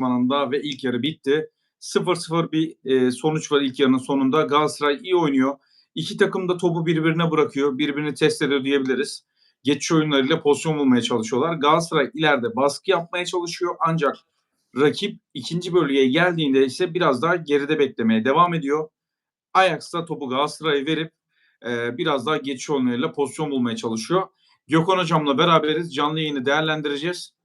deplasmanında ve ilk yarı bitti. 0-0 bir e, sonuç var ilk yarının sonunda. Galatasaray iyi oynuyor. İki takım da topu birbirine bırakıyor. Birbirini test ediyor diyebiliriz. Geçiş oyunlarıyla pozisyon bulmaya çalışıyorlar. Galatasaray ileride baskı yapmaya çalışıyor ancak rakip ikinci bölgeye geldiğinde ise biraz daha geride beklemeye devam ediyor. Ajax da topu Galatasaray'a verip e, biraz daha geçiş oyunlarıyla pozisyon bulmaya çalışıyor. Gökhan Hocam'la beraberiz. Canlı yayını değerlendireceğiz.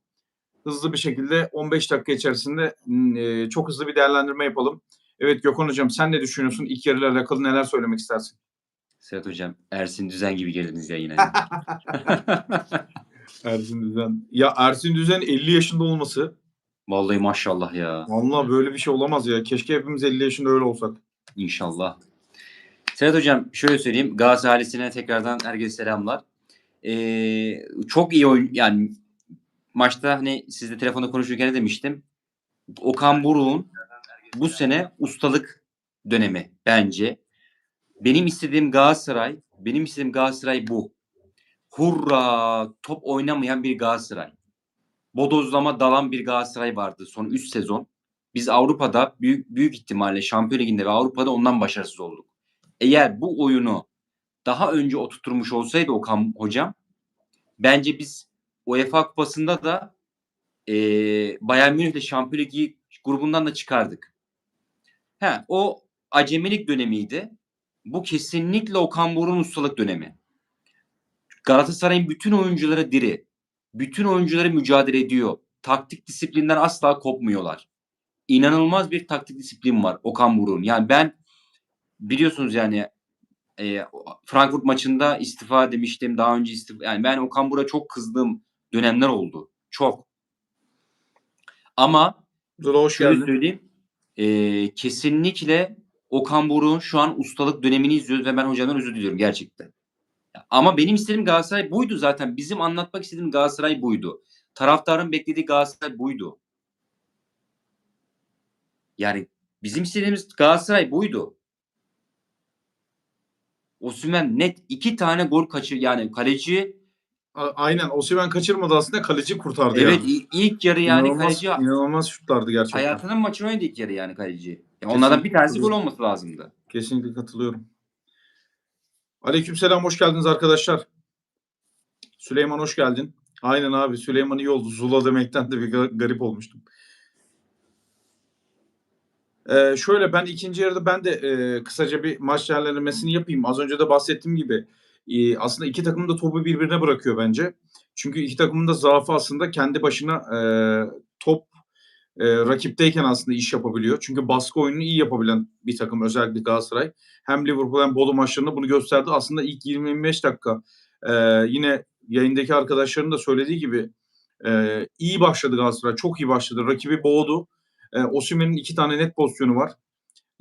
Hızlı bir şekilde 15 dakika içerisinde e, çok hızlı bir değerlendirme yapalım. Evet Gökhan Hocam sen ne düşünüyorsun? İlk yarıyla alakalı neler söylemek istersin? Serhat Hocam Ersin Düzen gibi geldiniz yayına. Ersin Düzen. Ya Ersin Düzen 50 yaşında olması. Vallahi maşallah ya. Vallahi böyle bir şey olamaz ya. Keşke hepimiz 50 yaşında öyle olsak. İnşallah. Serhat Hocam şöyle söyleyeyim. Galatasaray ailesine tekrardan herkese selamlar. Ee, çok iyi oyun yani maçta hani sizle telefonda konuşurken de demiştim. Okan Buruk'un bu sene ustalık dönemi bence. Benim istediğim Galatasaray, benim istediğim Galatasaray bu. Hurra! Top oynamayan bir Galatasaray. Bodozlama dalan bir Galatasaray vardı son 3 sezon. Biz Avrupa'da büyük büyük ihtimalle Şampiyon Ligi'nde ve Avrupa'da ondan başarısız olduk. Eğer bu oyunu daha önce oturtmuş olsaydı Okan hocam bence biz UEFA Kupası'nda da e, Bayern Münih'le Şampiyon Ligi grubundan da çıkardık. He, o acemilik dönemiydi. Bu kesinlikle Okan Buruk'un ustalık dönemi. Galatasaray'ın bütün oyuncuları diri. Bütün oyuncuları mücadele ediyor. Taktik disiplinden asla kopmuyorlar. İnanılmaz bir taktik disiplin var Okan Buruk'un. Yani ben biliyorsunuz yani e, Frankfurt maçında istifa demiştim. Daha önce istifa. Yani ben Okan Buruk'a çok kızdığım dönemler oldu. Çok. Ama Dur hoş şöyle geldin. söyleyeyim. e, kesinlikle Okan Buruk'un şu an ustalık dönemini izliyoruz ve ben hocamdan özür diliyorum gerçekten. Ama benim istediğim Galatasaray buydu zaten. Bizim anlatmak istediğim Galatasaray buydu. Taraftarın beklediği Galatasaray buydu. Yani bizim istediğimiz Galatasaray buydu. Osimhen net iki tane gol kaçır yani kaleci A- Aynen Osimhen kaçırmadı aslında kaleci kurtardı evet yani. i- ilk yarı yani İnanılmaz, kaleci inanılmaz şutlardı gerçekten. hayatının maçını oynadı ilk yarı yani kaleci. Ya onlardan bir tanesi Kesinlikle. gol olması lazımdı. Kesinlikle katılıyorum. Aleykümselam hoş geldiniz arkadaşlar. Süleyman hoş geldin. Aynen abi Süleyman iyi oldu. Zula demekten de bir ga- garip olmuştum. Ee, şöyle ben ikinci yarıda ben de e, kısaca bir maç değerlendirmesini yapayım. Az önce de bahsettiğim gibi aslında iki takım da topu birbirine bırakıyor bence. Çünkü iki takımın da zaafı aslında kendi başına e, top e, rakipteyken aslında iş yapabiliyor. Çünkü baskı oyununu iyi yapabilen bir takım özellikle Galatasaray. Hem Liverpool hem Bolu maçlarında bunu gösterdi. Aslında ilk 20-25 dakika e, yine yayındaki arkadaşların da söylediği gibi e, iyi başladı Galatasaray. Çok iyi başladı. Rakibi boğdu. E, Osimhen'in iki tane net pozisyonu var.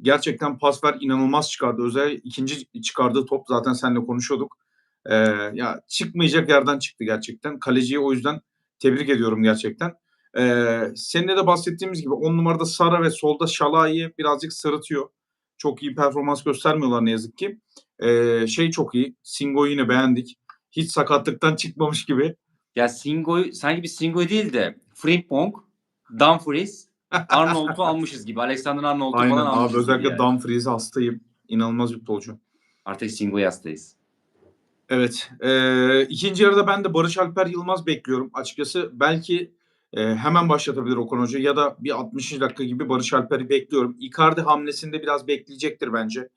Gerçekten pas ver inanılmaz çıkardı. Özel ikinci çıkardığı top zaten seninle konuşuyorduk. E, ya çıkmayacak yerden çıktı gerçekten. Kaleciyi o yüzden tebrik ediyorum gerçekten. Ee, seninle de bahsettiğimiz gibi 10 numarada Sara ve solda Şalai'yi birazcık sırıtıyor. Çok iyi performans göstermiyorlar ne yazık ki. Ee, şey çok iyi. Singo'yu yine beğendik. Hiç sakatlıktan çıkmamış gibi. Ya Singo sanki bir Singo değil de Frimpong, Dumfries, Arnold'u almışız gibi. Alexander Arnold'u Aynen falan abi almışız özellikle gibi yani. Dumfries'e hastayım. İnanılmaz bir futbolcu. Artık Singo'ya hastayız. Evet. Ee, ikinci yarıda ben de Barış Alper Yılmaz bekliyorum. Açıkçası belki e, hemen başlatabilir Okan Hoca ya da bir 60. dakika gibi Barış Alper'i bekliyorum. Icardi hamlesinde biraz bekleyecektir bence.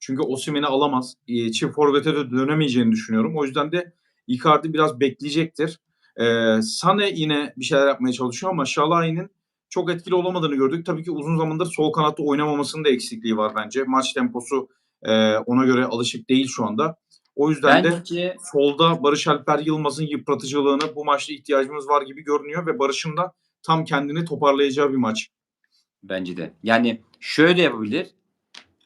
Çünkü Osimhen'i alamaz. E, çift forvete de dönemeyeceğini düşünüyorum. O yüzden de Icardi biraz bekleyecektir. E, Sane yine bir şeyler yapmaya çalışıyor ama Şalai'nin çok etkili olamadığını gördük. Tabii ki uzun zamandır sol kanatta oynamamasının da eksikliği var bence. Maç temposu e, ona göre alışık değil şu anda. O yüzden de Bence solda Barış Alper Yılmaz'ın yıpratıcılığına bu maçta ihtiyacımız var gibi görünüyor ve Barış'ın da tam kendini toparlayacağı bir maç. bence de. Yani şöyle yapabilir.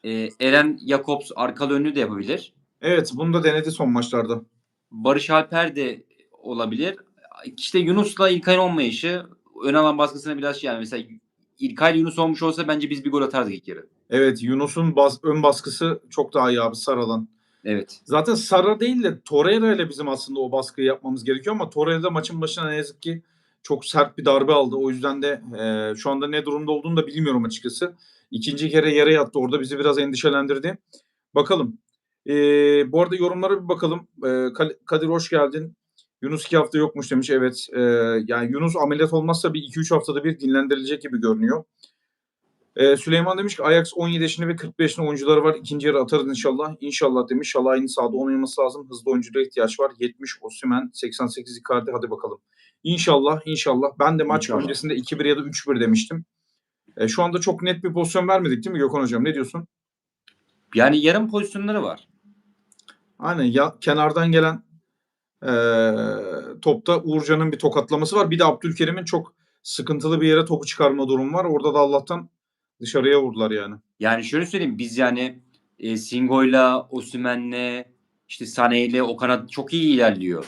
Ee, Eren Jakobs arkalı önlü de yapabilir. Evet bunu da denedi son maçlarda. Barış Alper de olabilir. İşte Yunus'la İlkay'ın olmayışı ön alan baskısına biraz şey yani mesela İlkay Yunus olmuş olsa bence biz bir gol atardık ilk yarı. Evet Yunus'un bas- ön baskısı çok daha iyi abi Sara'dan. Evet. Zaten Sara değil de Torreira ile bizim aslında o baskıyı yapmamız gerekiyor ama Torreira da maçın başına ne yazık ki çok sert bir darbe aldı. O yüzden de e, şu anda ne durumda olduğunu da bilmiyorum açıkçası. İkinci kere yere yattı. Orada bizi biraz endişelendirdi. Bakalım. E, bu arada yorumlara bir bakalım. E, Kadir hoş geldin. Yunus iki hafta yokmuş demiş. Evet. E, yani Yunus ameliyat olmazsa bir 2-3 haftada bir dinlendirilecek gibi görünüyor. E, Süleyman demiş ki Ajax 17 yaşında ve 45 yaşında oyuncuları var. İkinci yarı atarız inşallah. İnşallah demiş. Şalay'ın sahada oynaması lazım. Hızlı oyunculara ihtiyaç var. 70 Osimhen, 88 Icardi. Hadi bakalım. İnşallah, inşallah. Ben de maç İnşallah. öncesinde 2-1 ya da 3-1 demiştim. E, şu anda çok net bir pozisyon vermedik değil mi Gökhan Hocam? Ne diyorsun? Yani yarım pozisyonları var. Aynen ya kenardan gelen e, topta Uğurcan'ın bir tokatlaması var. Bir de Abdülkerim'in çok sıkıntılı bir yere topu çıkarma durumu var. Orada da Allah'tan dışarıya vurdular yani. Yani şöyle söyleyeyim biz yani e, Singo'yla, Osimhen'le, işte Sané'yle o kanat çok iyi ilerliyor.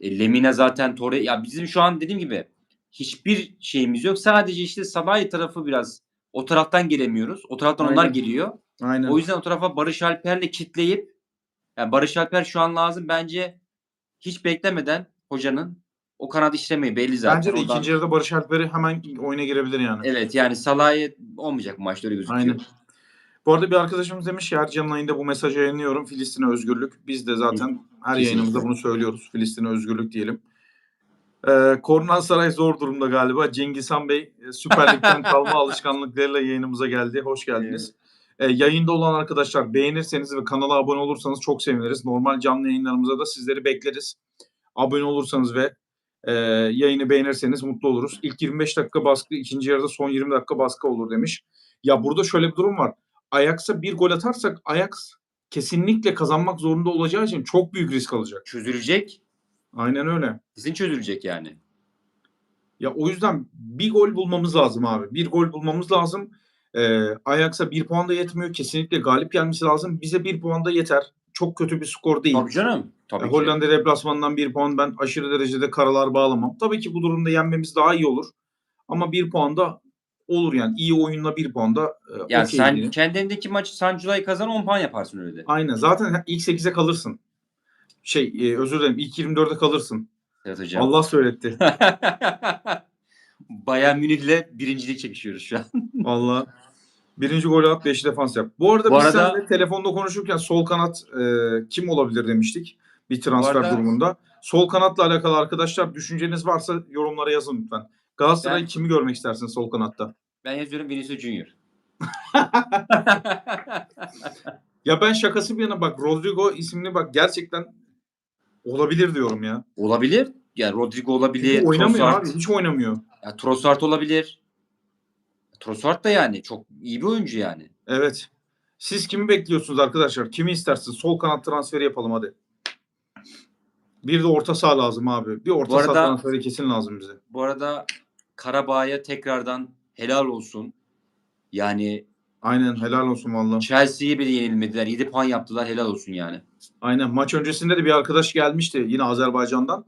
E, Lemina zaten Torre ya bizim şu an dediğim gibi hiçbir şeyimiz yok. Sadece işte Sabah'ı tarafı biraz o taraftan gelemiyoruz. O taraftan onlar Aynen. geliyor. Aynen. O yüzden o tarafa Barış Alper'le kitleyip yani Barış Alper şu an lazım bence hiç beklemeden hocanın o kanat işlemeyi belli zaten. Bence de Oradan- ikinci yarıda Barış Alper'i hemen oyuna girebilir yani. Evet yani Salah'ı olmayacak bu maçta öyle gözüküyor. Aynen. Bu arada bir arkadaşımız demiş ki her canlı yayında bu mesajı yayınlıyorum. Filistin'e özgürlük. Biz de zaten her Kesinlikle. yayınımızda bunu söylüyoruz. Filistin'e özgürlük diyelim. Ee, Kornan Saray zor durumda galiba. Cengiz Han Bey e, Süper Lig'den kalma alışkanlıklarıyla yayınımıza geldi. Hoş geldiniz. Ee, yayında olan arkadaşlar beğenirseniz ve kanala abone olursanız çok seviniriz. Normal canlı yayınlarımıza da sizleri bekleriz. Abone olursanız ve e, yayını beğenirseniz mutlu oluruz. İlk 25 dakika baskı, ikinci yarıda son 20 dakika baskı olur demiş. Ya burada şöyle bir durum var. Ajax'a bir gol atarsak Ajax kesinlikle kazanmak zorunda olacağı için çok büyük risk alacak. Çözülecek. Aynen öyle. Kesin çözülecek yani. Ya o yüzden bir gol bulmamız lazım abi. Bir gol bulmamız lazım. Ee, Ajax'a bir puan da yetmiyor. Kesinlikle galip gelmesi lazım. Bize bir puan da yeter. Çok kötü bir skor değil. Tabii canım. Tabii E, ki. Hollanda deplasmanından bir puan ben aşırı derecede karalar bağlamam. Tabii ki bu durumda yenmemiz daha iyi olur. Ama bir puan da olur yani. iyi oyunla bir puan da e, Yani okey sen diyelim. kendi evindeki maçı Sancı'layı kazan 10 puan yaparsın öyle de. Aynen. Zaten ilk 8'e kalırsın. Şey e, özür dilerim. ilk 24'e kalırsın. Evet hocam. Allah söyletti. Bayern Münih'le birincilik çekişiyoruz şu an. Vallahi. Birinci golü at, beşi defans yap. Bu arada Bu biz arada- seninle telefonda konuşurken sol kanat e, kim olabilir demiştik bir transfer arada- durumunda. Sol kanatla alakalı arkadaşlar düşünceniz varsa yorumlara yazın lütfen. Galatasaray Ben- kimi görmek istersin sol kanatta? Ben yazıyorum Vinicius Junior. Ya ben şakası bir yana bak Rodrigo isimli bak gerçekten olabilir diyorum ya. olabilir. Yani Rodrigo olabilir. Çünkü oynamıyor Trossard. abi. Hiç oynamıyor. Ya, Trossard olabilir. Trossard da yani çok iyi bir oyuncu yani. Evet. Siz kimi bekliyorsunuz arkadaşlar? Kimi istersiniz? Sol kanat transferi yapalım hadi. Bir de orta saha lazım abi. Bir orta Bu saha arada- transferi kesin lazım bize. Bu arada Karabağ'a tekrardan helal olsun. Yani Aynen helal olsun valla. Chelsea'ye bile yenilmediler. 7 puan yaptılar. Helal olsun yani. Aynen maç öncesinde de bir arkadaş gelmişti yine Azerbaycan'dan.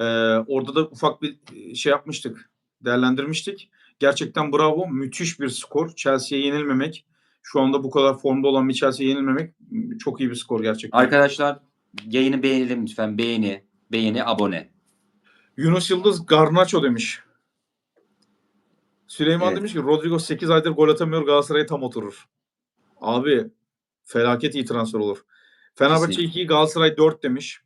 Ee, orada da ufak bir şey yapmıştık. Değerlendirmiştik. Gerçekten bravo. Müthiş bir skor. Chelsea'ye yenilmemek. Şu anda bu kadar formda olan bir Chelsea'ye yenilmemek çok iyi bir skor gerçekten. Arkadaşlar yayını beğenelim lütfen. Beğeni, beğeni, abone. Yunus Yıldız Garnaço demiş. Süleyman Evet. demiş ki Rodrigo 8 aydır gol atamıyor Galatasaray'a tam oturur. Abi felaket iyi transfer olur. Fenerbahçe Kesinlikle. 2 Galatasaray 4 demiş.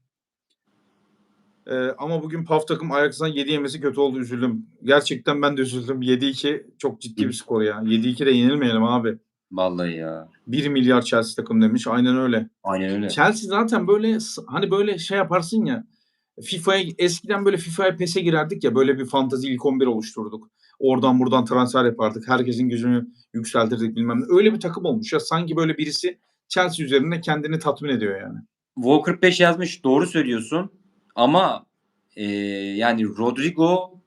Ee, ama bugün PAF takım Ajax'tan 7 yemesi kötü oldu üzüldüm. Gerçekten ben de üzüldüm. 7-2 çok ciddi bir skor ya. 7-2 de yenilmeyelim abi. Vallahi ya. 1 milyar Chelsea takım demiş. Aynen öyle. Aynen öyle. Chelsea zaten böyle hani böyle şey yaparsın ya FIFA'ya eskiden böyle FIFA'ya PES'e girerdik ya böyle bir fantazi ilk 11 oluşturduk. Oradan buradan transfer yapardık. Herkesin gücünü yükseltirdik bilmem ne. Öyle bir takım olmuş ya sanki böyle birisi Chelsea üzerinde kendini tatmin ediyor yani. Vo 45 yazmış. Doğru söylüyorsun. Ama e, yani Rodrigo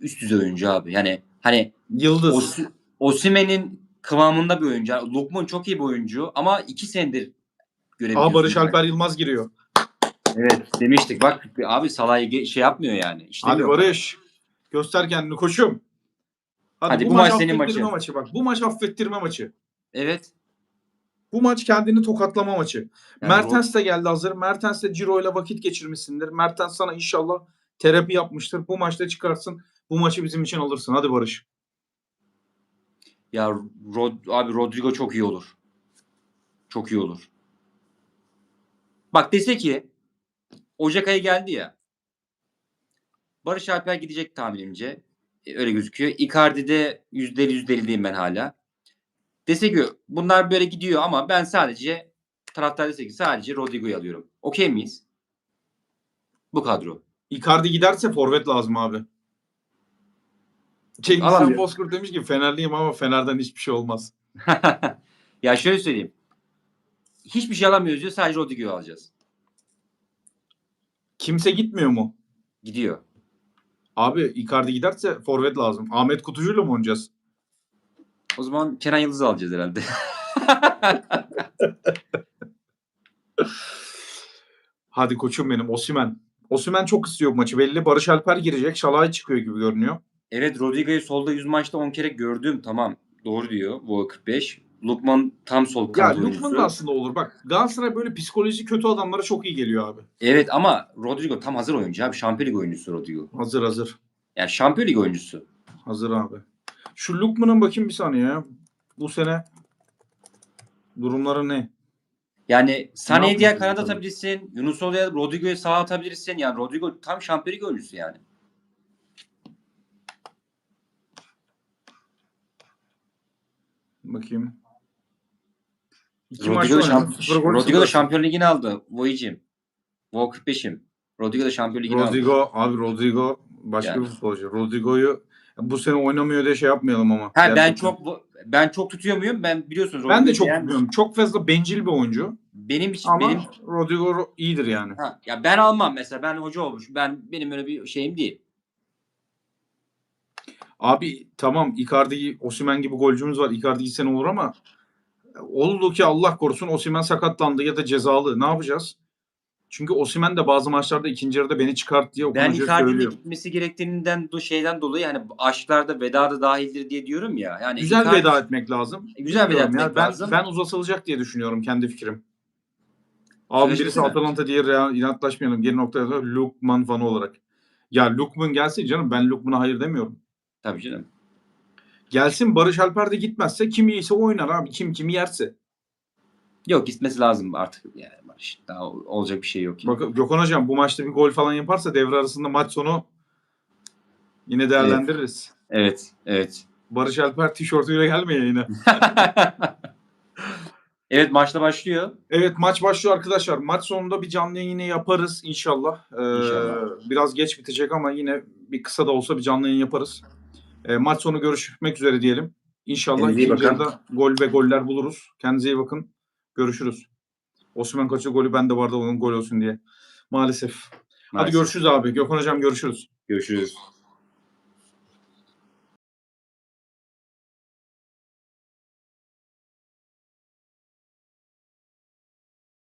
üst düzey oyuncu abi. Yani hani Yıldız. Osi- Osimhen'in kıvamında bir oyuncu. Lukman çok iyi bir oyuncu ama iki senedir görebiliyorsun. Aa Barış yani. Alper Yılmaz giriyor. Evet demiştik. Bak abi Salah'ı şey yapmıyor yani. Hadi İşlemiyor. Barış. Göster kendini koçum. Hadi, Hadi, bu, bu maç, maç senin maçın. maçı bak. Bu maç affettirme maçı. Evet. Bu maç kendini tokatlama maçı. Yani Mertens de geldi hazır. Mertens de Ciro ile vakit geçirmişsindir. Mertens sana inşallah terapi yapmıştır. Bu maçta çıkarsın. Bu maçı bizim için alırsın. Hadi Barış. Ya Rod- abi Rodrigo çok iyi olur. Çok iyi olur. Bak dese ki Ocak ayı geldi ya. Barış Alper gidecek tahminimce. E, öyle gözüküyor. Icardi'de yüzdeli yüzdeli diyeyim ben hala. Dese ki bunlar böyle gidiyor ama ben sadece taraftar dese ki sadece Rodrigo'yu alıyorum. Okey miyiz? Bu kadro. Icardi giderse forvet lazım abi. Cengiz Alamıyor. Han Bozkurt demiş ki Fenerliyim ama Fener'den hiçbir şey olmaz. ya şöyle söyleyeyim. Hiçbir şey alamıyoruz diyor. Sadece Rodrigo'yu alacağız. Kimse gitmiyor mu? Gidiyor. Abi Icardi giderse forvet lazım. Ahmet Kutucu'yla mı oynayacağız? O zaman Kenan Yıldız'ı alacağız herhalde. Hadi koçum benim Osimen. Osimen çok istiyor bu maçı belli. Barış Alper girecek. Şalay çıkıyor gibi görünüyor. evet Rodrigo'yu solda 100 maçta 10 kere gördüm. Tamam. Doğru diyor. Bu 45. Lukman tam sol Ya kanat Lukman oyuncusu. da aslında olur. Bak Galatasaray böyle psikoloji kötü adamlara çok iyi geliyor abi. Evet ama Rodrigo tam hazır oyuncu abi. Şampiyon Lig oyuncusu Rodrigo. Hazır hazır. Yani Şampiyon Lig oyuncusu. Hazır abi. Şu Lukman'ın bakayım bir saniye ya. Bu sene durumları ne? Yani yapmış diğer kanada atabilirsin. Yunus Olu'ya Rodrigo'yu sağa atabilirsin. Yani Rodrigo tam Şampiyon Lig oyuncusu yani. Bakayım. İki Rodrigo da, şamp- Rodrigo da. Şampiyon Ligi'ni aldı. Voyicim. Vo 45'im. Rodrigo da Şampiyon Ligi'ni aldı. Rodrigo abi Rodrigo başka Yani. bir futbolcu. Rodrigo'yu bu sene oynamıyor diye şey yapmayalım ama. Ha, ben Gerçekten. çok ben çok tutuyor muyum? Ben biliyorsunuz ben de çok bilmiyorum. Çok fazla bencil bir oyuncu Benim için ama benim Rodrigo iyidir yani. ha, ya ben almam mesela. Ben hoca olmuş. Ben benim öyle bir şeyim değil. Abi tamam Icardi, Osimhen gibi golcümüz var. Icardi gitsen olur ama oldu ki Allah korusun Osimhen sakatlandı ya da cezalı. Ne yapacağız? Çünkü Osimhen de bazı maçlarda ikinci yarıda beni çıkart diye Okan Ben Hoca Icardi'nin gitmesi gerektiğinden do şeyden dolayı hani aşklarda veda da dahildir diye diyorum ya. Yani Güzel Icardi- veda etmek lazım. Güzel veda Bilmiyorum etmek ya. Ben, lazım. ben uzatılacak diye düşünüyorum kendi fikrim. Abi Sözleşmesi birisi mi? Atalanta diğeri Real inatlaşmayalım. Geri noktaya da Lukman fanı olarak. Ya Lukman gelsin canım ben Lukman'a hayır demiyorum. Tabii canım. Gelsin Barış Alper de gitmezse kim iyiyse oynar abi. Kim kimi yerse. Yok gitmesi lazım artık yani Barış. Daha ol- olacak bir şey yok. yani. Bak Gökhan Hocam bu maçta bir gol falan yaparsa devre arasında maç sonu yine değerlendiririz. Evet, evet. Barış Alper tişörtüyle gelmeye yine. evet maçta başlıyor. Evet maç başlıyor arkadaşlar. Maç sonunda bir canlı yayın yine yaparız inşallah. Ee, İnşallah. Biraz geç bitecek ama yine bir kısa da olsa bir canlı yayın yaparız. Ee, maç sonu görüşmek üzere diyelim. İnşallah ikinci bakın. yarıda gol ve goller buluruz. Kendinize iyi bakın. Görüşürüz. Osman Koç'un golü ben de vardı onun gol olsun diye. Maalesef. Hadi Maalesef. görüşürüz abi. Gökhan Hocam görüşürüz. Görüşürüz.